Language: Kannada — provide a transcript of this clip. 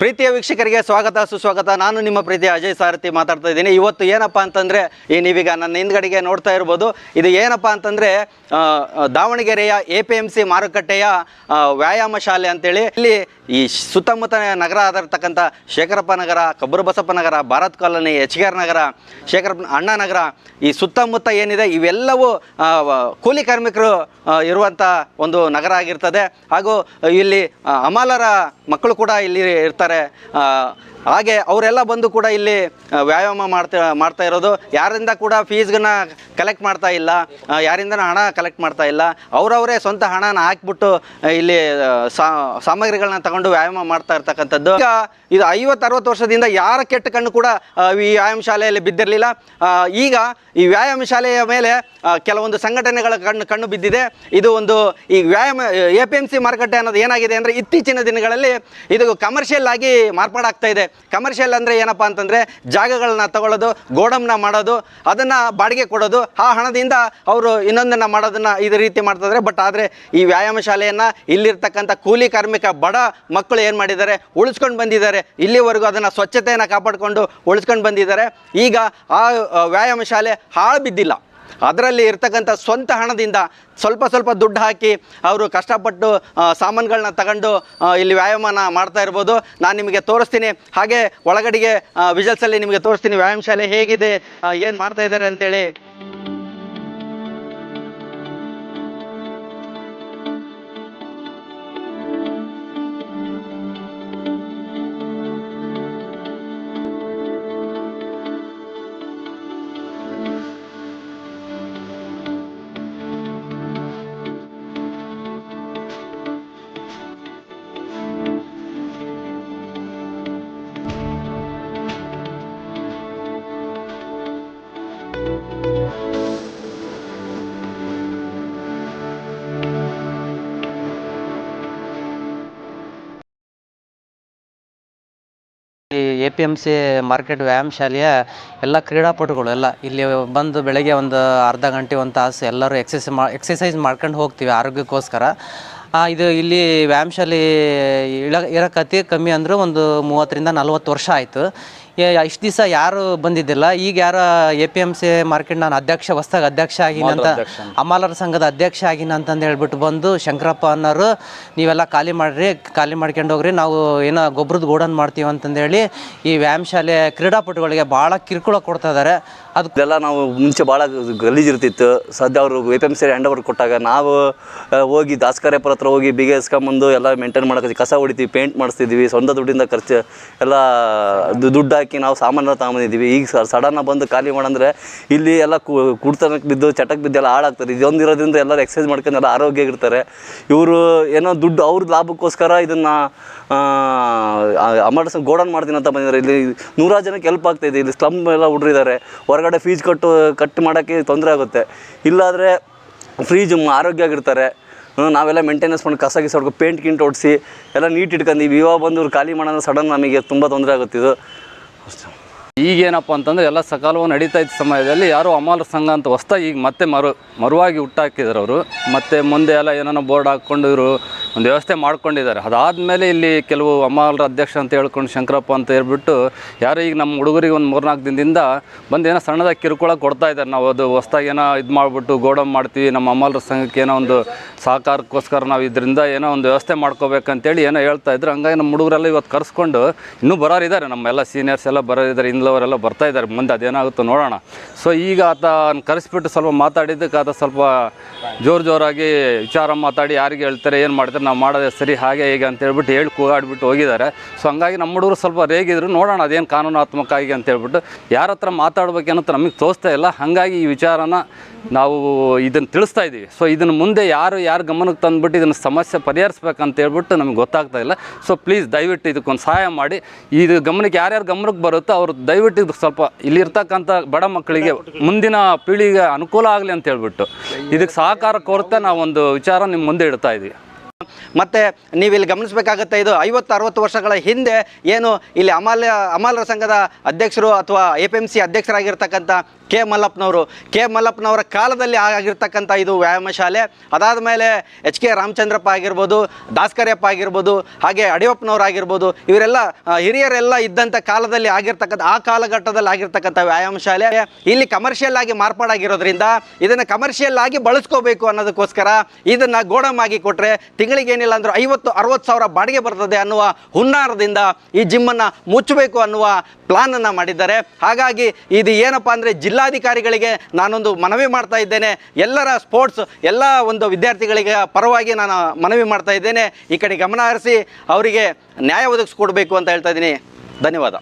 ಪ್ರೀತಿಯ ವೀಕ್ಷಕರಿಗೆ ಸ್ವಾಗತ, ಸುಸ್ವಾಗತ. ನಾನು ನಿಮ್ಮ ಪ್ರೀತಿಯ ಅಜಯ್ ಸಾರಥಿ ಮಾತಾಡ್ತಾ ಇದ್ದೀನಿ. ಇವತ್ತು ಏನಪ್ಪ ಅಂತಂದರೆ, ಈ ನೀವೀಗ ನನ್ನ ಹಿಂದ್ಗಡೆಗೆ ನೋಡ್ತಾ ಇರ್ಬೋದು. ಇದು ಏನಪ್ಪ ಅಂತಂದರೆ ದಾವಣಗೆರೆಯ ಎ ಪಿ ಎಂ ಸಿ ಮಾರುಕಟ್ಟೆಯ ವ್ಯಾಯಾಮ ಶಾಲೆ ಅಂತೇಳಿ. ಇಲ್ಲಿ ಈ ಸುತ್ತಮುತ್ತ ನಗರ ಆಗಿರ್ತಕ್ಕಂಥ Shekharappa Nagar, Kabbaru Basappa Nagar, Bharat colony, H K R Nagar, Shekharappa Anna Nagar, ಈ ಸುತ್ತಮುತ್ತ ಏನಿದೆ, ಇವೆಲ್ಲವೂ ಕೂಲಿ ಕಾರ್ಮಿಕರು ಇರುವಂಥ ಒಂದು ನಗರ ಆಗಿರ್ತದೆ. ಹಾಗೂ ಇಲ್ಲಿ ಅಮಾಲರ ಮಕ್ಕಳು ಕೂಡ ಇಲ್ಲಿ ಇರ್ತಾರೆ ಆ, ಹಾಗೆ ಅವರೆಲ್ಲ ಬಂದು ಕೂಡ ಇಲ್ಲಿ ವ್ಯಾಯಾಮ ಮಾಡ್ತಾ ಮಾಡ್ತಾ ಇರೋದು. ಯಾರಿಂದ ಕೂಡ ಫೀಸ್ಗನ್ನ ಕಲೆಕ್ಟ್ ಮಾಡ್ತಾ ಇಲ್ಲ ಯಾರಿಂದ ಹಣ ಕಲೆಕ್ಟ್ ಮಾಡ್ತಾ ಇಲ್ಲ. ಅವರವರೇ ಸ್ವಂತ ಹಣನ ಹಾಕ್ಬಿಟ್ಟು ಇಲ್ಲಿ ಸಾಮಗ್ರಿಗಳನ್ನ ತಗೊಂಡು ವ್ಯಾಯಾಮ ಮಾಡ್ತಾ ಇರ್ತಕ್ಕಂಥದ್ದು. ಈಗ ಇದು ಐವತ್ತು, ಅರವತ್ತು ವರ್ಷದಿಂದ ಯಾರ ಕೆಟ್ಟ ಕಣ್ಣು ಕೂಡ ಈ ವ್ಯಾಯಾಮ ಶಾಲೆಯಲ್ಲಿ ಬಿದ್ದಿರಲಿಲ್ಲ. ಈಗ ಈ ವ್ಯಾಯಾಮ ಶಾಲೆಯ ಮೇಲೆ ಕೆಲವೊಂದು ಸಂಘಟನೆಗಳ ಕಣ್ಣು ಕಣ್ಣು ಬಿದ್ದಿದೆ. ಇದು ಒಂದು ಈ ವ್ಯಾಯಾಮ, ಎ ಪಿ ಎಂ ಸಿ ಮಾರುಕಟ್ಟೆ ಅನ್ನೋದು ಏನಾಗಿದೆ ಅಂದರೆ ಇತ್ತೀಚಿನ ದಿನಗಳಲ್ಲಿ ಇದು ಕಮರ್ಷಿಯಲ್ ಆಗಿ ಮಾರ್ಪಾಡಾಗ್ತಾ ಇದೆ. ಕಮರ್ಷಿಯಲ್ ಅಂದರೆ ಏನಪ್ಪ ಅಂತಂದರೆ ಜಾಗಗಳನ್ನ ತಗೊಳ್ಳೋದು ಗೋಡಮ್ನ ಮಾಡೋದು, ಅದನ್ನು ಬಾಡಿಗೆ ಕೊಡೋದು, ಆ ಹಣದಿಂದ ಅವರು ಇನ್ನೊಂದನ್ನು ಮಾಡೋದನ್ನು ಇದೇ ರೀತಿ ಮಾಡ್ತಿದ್ದಾರೆ ಬಟ್ ಆದರೆ ಈ ವ್ಯಾಯಾಮ ಶಾಲೆಯನ್ನು ಇಲ್ಲಿರ್ತಕ್ಕಂಥ ಕೂಲಿ ಕಾರ್ಮಿಕ ಬಡ ಮಕ್ಕಳು ಏನು ಮಾಡಿದ್ದಾರೆ? ಉಳಿಸ್ಕೊಂಡು ಬಂದಿದ್ದಾರೆ. ಇಲ್ಲಿವರೆಗೂ ಅದನ್ನು ಸ್ವಚ್ಛತೆಯನ್ನು ಕಾಪಾಡಿಕೊಂಡು ಉಳಿಸ್ಕೊಂಡು ಬಂದಿದ್ದಾರೆ. ಈಗ ಆ ವ್ಯಾಯಾಮ ಶಾಲೆ ಹಾಳು ಬಿದ್ದಿಲ್ಲ. ಅದರಲ್ಲಿ ಇರ್ತಕ್ಕಂಥ ಸ್ವಂತ ಹಣದಿಂದ ಸ್ವಲ್ಪ ಸ್ವಲ್ಪ ದುಡ್ಡು ಹಾಕಿ ಅವರು ಕಷ್ಟಪಟ್ಟು ಸಾಮಾನುಗಳನ್ನ ತಗೊಂಡು ಇಲ್ಲಿ ವ್ಯಾಯಾಮನ ಮಾಡ್ತಾ ಇರ್ಬೋದು. ನಾನು ನಿಮಗೆ ತೋರಿಸ್ತೀನಿ. ಹಾಗೆ ಒಳಗಡೆಗೆ ವಿಜಲ್ಸಲ್ಲಿ ನಿಮಗೆ ತೋರಿಸ್ತೀನಿ ವ್ಯಾಯಾಮ ಶಾಲೆ ಹೇಗಿದೆ ಏನು ಮಾಡ್ತಾ ಇದ್ದಾರೆ ಅಂತೇಳಿ. A P M C market ವ್ಯಾಯಾಮ ಶಾಲೆಯ ಎಲ್ಲ ಕ್ರೀಡಾಪಟುಗಳು ಎಲ್ಲ ಇಲ್ಲಿ ಬಂದು ಬೆಳಗ್ಗೆ ಒಂದು ಅರ್ಧ ಗಂಟೆ, ಒಂದು ತಾಸು ಎಲ್ಲರೂ ಎಕ್ಸಸೈಸ್ ಮಾ ಎಕ್ಸಸೈಸ್ ಮಾಡ್ಕೊಂಡು ಹೋಗ್ತೀವಿ ಆರೋಗ್ಯಕ್ಕೋಸ್ಕರ. ಇದು ಇಲ್ಲಿ ವ್ಯಾಯಾಮ ಶಾಲೆ ಇಳ ಇರೋಕೆ ಅತಿ ಕಮ್ಮಿ ಅಂದ್ರೆ ಒಂದು ಮೂವತ್ತರಿಂದ ನಲ್ವತ್ತು ವರ್ಷ ಆಯಿತು. ಇಷ್ಟು ದಿವಸ ಯಾರು ಬಂದಿದ್ದಿಲ್ಲ. ಈಗ ಯಾರ A P M C market ನಾನು ಅಧ್ಯಕ್ಷ ಹೊಸ್ದಾಗ ಅಧ್ಯಕ್ಷ ಆಗಿನ ಅಂತ ಅಮಾಲರ ಸಂಘದ ಅಧ್ಯಕ್ಷ ಆಗಿನ ಅಂತಂದು ಹೇಳ್ಬಿಟ್ಟು ಬಂದು ಶಂಕರಪ್ಪ ಅನ್ನೋರು ನೀವೆಲ್ಲ ಖಾಲಿ ಮಾಡ್ರಿ ಖಾಲಿ ಮಾಡ್ಕೊಂಡು ಹೋಗ್ರಿ ನಾವು ಏನೋ ಗೊಬ್ಬರದ ಗೋಡನ್ ಮಾಡ್ತೀವಿ ಅಂತಂದೇಳಿ ಈ ವ್ಯಾಯಾಮ ಶಾಲೆ ಕ್ರೀಡಾಪಟುಗಳಿಗೆ ಭಾಳ ಕಿರುಕುಳ ಕೊಡ್ತಾ ಇದ್ದಾರೆ ಅದು ಇದೆಲ್ಲ ನಾವು ಮುಂಚೆ ಭಾಳ ಗಲೀಜಿರ್ತಿತ್ತು. ಸದ್ಯ ಅವರು A P M C hand over ಕೊಟ್ಟಾಗ ನಾವು ಹೋಗಿ ದಾಸ್ಕರ್ಯಪುರ ಹತ್ರ ಹೋಗಿ ಬಿಗೆ ಎಸ್ಕೊಂಬಂದು ಎಲ್ಲ ಮೇಂಟೈನ್ ಮಾಡೋಕ್ಕೆ ಕಸ ಹೊಡಿತೀವಿ ಪೇಂಟ್ ಮಾಡಿಸ್ತಿದ್ವಿ, ಸ್ವಂತ ದುಡ್ಡಿಂದ ಖರ್ಚು, ಎಲ್ಲ ದುಡ್ಡು ಹಾಕಿ ನಾವು ಸಾಮಾನೆಲ್ಲ ತಗೊಂಬಂದಿದ್ದೀವಿ ಈಗ ಸಡನ್ನ ಬಂದು ಖಾಲಿ ಮಾಡಂದ್ರೆ ಇಲ್ಲಿ ಎಲ್ಲ ಕುಡ್ತನಕ್ಕೆ ಬಿದ್ದು ಚಟಕ್ಕೆ ಬಿದ್ದು ಎಲ್ಲ ಹಾಳಾಗ್ತಾರೆ. ಇದೊಂದು ಇರೋದ್ರಿಂದ ಎಲ್ಲರೂ ಎಕ್ಸಸೈಸ್ ಮಾಡ್ಕೊಂಡು ಎಲ್ಲ ಆರೋಗ್ಯ ಇರ್ತಾರೆ. ಇವರು ಏನೋ ದುಡ್ಡು ಅವ್ರ ಲಾಭಕ್ಕೋಸ್ಕರ ಇದನ್ನು ಅಮರ ಗೋಡನ್ ಮಾಡ್ತೀನಿ ಅಂತ ಬಂದಿದ್ದಾರೆ. ಇಲ್ಲಿ ನೂರಾರು ಜನಕ್ಕೆ ಹೆಲ್ಪ್ ಆಗ್ತಾಯಿದೆ ಇಲ್ಲಿ ಸ್ಲಮ್ ಎಲ್ಲ ಹುಡ್ರಿದ್ದಾರೆ. ಹೊರಗಡೆ ಫೀಸ್ ಕಟ್ಟು ಕಟ್ ಮಾಡೋಕ್ಕೆ ತೊಂದರೆ ಆಗುತ್ತೆ. ಇಲ್ಲಾದರೆ ಫ್ರೀಜ್ ಆರೋಗ್ಯ ಆಗಿರ್ತಾರೆ ಹ್ಮ್, ನಾವೆಲ್ಲ ಮೇಂಟೆನೆನ್ಸ್ ಮಾಡಿ ಕಸ ಗಿಸ ಹೊಡ್ಕೊ ಪೇಂಟ್ ಗಿಂಟ್ ಹೊಡಿಸಿ ಎಲ್ಲ ನೀಟ್ ಇಟ್ಕೊಂಡೀವಿ ಇವಾಗ ಬಂದು ಇವ್ರು ಖಾಲಿ ಮಾಡೋಣ ಸಡನ್ ನಮಗೆ ತುಂಬ ತೊಂದರೆ ಆಗುತ್ತಿದ್ದು ಅಷ್ಟೇ. ಈಗೇನಪ್ಪ ಅಂತಂದರೆ ಎಲ್ಲ ಸಕಾಲವು ನಡೀತಾ ಇದ್ದ ಸಮಯದಲ್ಲಿ ಯಾರೋ ಅಮಾಲ ಸಂಘ ಅಂತ ಹೊಸ್ದಾಗಿ ಈಗ ಮತ್ತೆ ಮರು ಮರುವಾಗಿ ಹುಟ್ಟಾಕಿದ್ರು ಅವರು. ಮತ್ತು ಮುಂದೆ ಎಲ್ಲ ಏನೇನೋ ಬೋರ್ಡ್ ಹಾಕ್ಕೊಂಡು ಒಂದು ವ್ಯವಸ್ಥೆ ಮಾಡ್ಕೊಂಡಿದ್ದಾರೆ. ಅದಾದಮೇಲೆ ಇಲ್ಲಿ ಕೆಲವು ಅಮಾಲರ ಅಧ್ಯಕ್ಷ ಅಂತ ಹೇಳ್ಕೊಂಡು ಶಂಕರಪ್ಪ ಅಂತ ಹೇಳ್ಬಿಟ್ಟು ಯಾರು ಈಗ ನಮ್ಮ ಹುಡುಗರಿಗೆ ಒಂದು ಮೂರ್ನಾಲ್ಕು ದಿನದಿಂದ ಬಂದು ಏನೋ ಸಣ್ಣದಾಗಿ ಕಿರುಕುಳ ಕೊಡ್ತಾ ಇದ್ದಾರೆ. ನಾವು ಅದು ಹೊಸ್ದಾಗಿ ಏನೋ ಇದು ಮಾಡಿಬಿಟ್ಟು ಗೋಡಮ್ ಮಾಡ್ತೀವಿ. ನಮ್ಮ ಅಮಾಲರ ಸಂಘಕ್ಕೆ ಏನೋ ಒಂದು ಸಹಕಾರಕ್ಕೋಸ್ಕರ ನಾವು ಇದರಿಂದ ಏನೋ ಒಂದು ವ್ಯವಸ್ಥೆ ಮಾಡ್ಕೋಬೇಕಂತೇಳಿ ಏನೋ ಹೇಳ್ತಾ ಇದ್ರು. ಹಂಗಾಗಿ ನಮ್ಮ ಹುಡುಗರೆಲ್ಲ ಇವತ್ತು ಕರೆಸ್ಕೊಂಡು ಇನ್ನೂ ಬರೋರಿದ್ದಾರೆ. ನಮ್ಮೆಲ್ಲ ಸೀನಿಯರ್ಸ್ ಎಲ್ಲ ಬರೋರಿದ್ದಾರೆ. ಇಂದಲವರೆಲ್ಲ ಬರ್ತಾ ಇದ್ದಾರೆ. ಮುಂದೆ ಅದೇನಾಗುತ್ತೋ ನೋಡೋಣ. ಸೊ ಈಗ ಆತ ಕರೆಸ್ಬಿಟ್ಟು ಸ್ವಲ್ಪ ಮಾತಾಡಿದ್ದಕ್ಕೆ ಆತ ಸ್ವಲ್ಪ ಜೋರು ಜೋರಾಗಿ ವಿಚಾರ ಮಾತಾಡಿ ಯಾರಿಗೆ ಹೇಳ್ತಾರೆ, ಏನು ಮಾಡ್ತಾರೆ ನಾವು ಮಾಡೋದೇ ಸರಿ, ಹಾಗೆ ಹೀಗೆ ಅಂತ ಹೇಳ್ಬಿಟ್ಟು ಹೇಳಿ ಕೂಗಾಡ್ಬಿಟ್ಟು ಹೋಗಿದ್ದಾರೆ. ಸೊ ಹಂಗಾಗಿ ನಮ್ಮ ಹುಡುಗರು ಸ್ವಲ್ಪ ರೇಗಿದ್ರು, ನೋಡೋಣ ಅದೇನು ಕಾನೂನಾತ್ಮಕ ಆಗಿ ಅಂತ ಹೇಳ್ಬಿಟ್ಟು. ಯಾರ ಹತ್ರ ಮಾತಾಡ್ಬೇಕನ್ನೋದು ನಮಗೆ ತೋರಿಸ್ತಾ ಇಲ್ಲ. ಹಾಗಾಗಿ ಈ ವಿಚಾರನ ನಾವು ಇದನ್ನು ತಿಳಿಸ್ತಾ ಇದ್ದೀವಿ. ಸೊ ಇದನ್ನು ಮುಂದೆ ಯಾರು ಯಾರು ಗಮನಕ್ಕೆ ತಂದುಬಿಟ್ಟು ಇದನ್ನು ಸಮಸ್ಯೆ ಪರಿಹರಿಸ್ಬೇಕಂತ ಹೇಳ್ಬಿಟ್ಟು ನಮಗೆ ಗೊತ್ತಾಗ್ತಾ ಇಲ್ಲ. ಸೊ ಪ್ಲೀಸ್ ದಯವಿಟ್ಟು ಇದಕ್ಕೊಂದು ಸಹಾಯ ಮಾಡಿ. ಇದು ಗಮನಕ್ಕೆ ಯಾರ್ಯಾರು ಗಮನಕ್ಕೆ ಬರುತ್ತೋ ಅವರು ದಯವಿಟ್ಟು ಇದಕ್ಕೆ ಸ್ವಲ್ಪ ಇಲ್ಲಿರ್ತಕ್ಕಂಥ ಬಡ ಮಕ್ಕಳಿಗೆ ಮುಂದಿನ ಪೀಳಿಗೆ ಅನುಕೂಲ ಆಗಲಿ ಅಂತ ಹೇಳ್ಬಿಟ್ಟು. ಇದಕ್ಕೆ ಸಹಕಾರ ಕೋರ್ತಾ ನಾವೊಂದು ವಿಚಾರ ನಿಮ್ಮ ಮುಂದೆ ಇಡ್ತಾ ಇದ್ದೀವಿ. ಮತ್ತು ನೀವು ಇಲ್ಲಿ ಗಮನಿಸಬೇಕಾಗತ್ತೆ ಇದು ಐವತ್ತು, ಅರವತ್ತು ವರ್ಷಗಳ ಹಿಂದೆ ಏನು ಇಲ್ಲಿ ಅಮಾಲ್ಯ ಅಮಾಲರ ಸಂಘದ ಅಧ್ಯಕ್ಷರು ಅಥವಾ ಎ ಪಿ ಎಂ ಸಿ ಅಧ್ಯಕ್ಷರಾಗಿರ್ತಕ್ಕಂಥ ಕೆ ಮಲ್ಲಪ್ಪನವರು. ಕೆ ಮಲ್ಲಪ್ಪನವರ ಕಾಲದಲ್ಲಿ ಆಗಿರ್ತಕ್ಕಂಥ ಇದು ವ್ಯಾಯಾಮ ಶಾಲೆ ಅದಾದ ಮೇಲೆ ಎಚ್ ಕೆ ರಾಮಚಂದ್ರಪ್ಪ ಆಗಿರ್ಬೋದು ದಾಸ್ಕರ್ಯಪ್ಪ ಆಗಿರ್ಬೋದು, ಹಾಗೆ ಅಡಿಯಪ್ಪನವ್ರು ಆಗಿರ್ಬೋದು, ಇವರೆಲ್ಲ ಹಿರಿಯರೆಲ್ಲ ಇದ್ದಂಥ ಕಾಲದಲ್ಲಿ ಆಗಿರ್ತಕ್ಕಂಥ, ಆ ಕಾಲಘಟ್ಟದಲ್ಲಿ ಆಗಿರ್ತಕ್ಕಂಥ ವ್ಯಾಯಾಮ ಶಾಲೆ ಇಲ್ಲಿ ಕಮರ್ಷಿಯಲ್ ಆಗಿ ಮಾರ್ಪಾಡಾಗಿರೋದ್ರಿಂದ ಇದನ್ನು ಕಮರ್ಷಿಯಲ್ ಆಗಿ ಬಳಸ್ಕೋಬೇಕು ಅನ್ನೋದಕ್ಕೋಸ್ಕರ ಇದನ್ನು ಗೋಡಮ್ ಆಗಿ ಕೊಟ್ಟರೆ ತಿಂಗಳಿಗೆ ಏನಿಲ್ಲ ಅಂದರೆ ಐವತ್ತು, ಅರವತ್ತು ಸಾವಿರ ಬಾಡಿಗೆ ಬರ್ತದೆ ಅನ್ನುವ ಹುನ್ನಾರದಿಂದ ಈ ಜಿಮ್ಮನ್ನು ಮುಚ್ಚಬೇಕು ಅನ್ನುವ ಪ್ಲಾನನ್ನು ಮಾಡಿದ್ದಾರೆ. ಹಾಗಾಗಿ ಇದು ಏನಪ್ಪ ಅಂದರೆ ಜಿಲ್ಲಾಧಿಕಾರಿಗಳಿಗೆ ನಾನೊಂದು ಮನವಿ ಮಾಡ್ತಾ ಇದ್ದೇನೆ. ಎಲ್ಲರ ಸ್ಪೋರ್ಟ್ಸ್, ಎಲ್ಲ ಒಂದು ವಿದ್ಯಾರ್ಥಿಗಳಿಗೆ ಪರವಾಗಿ ನಾನು ಮನವಿ ಮಾಡ್ತಾ ಇದ್ದೇನೆ. ಈ ಕಡೆ ಗಮನ ಹರಿಸಿ ಅವರಿಗೆ ನ್ಯಾಯ ಒದಗಿಸ್ಕೊಡ್ಬೇಕು ಅಂತ ಹೇಳ್ತಾ ಇದ್ದೀನಿ. ಧನ್ಯವಾದ.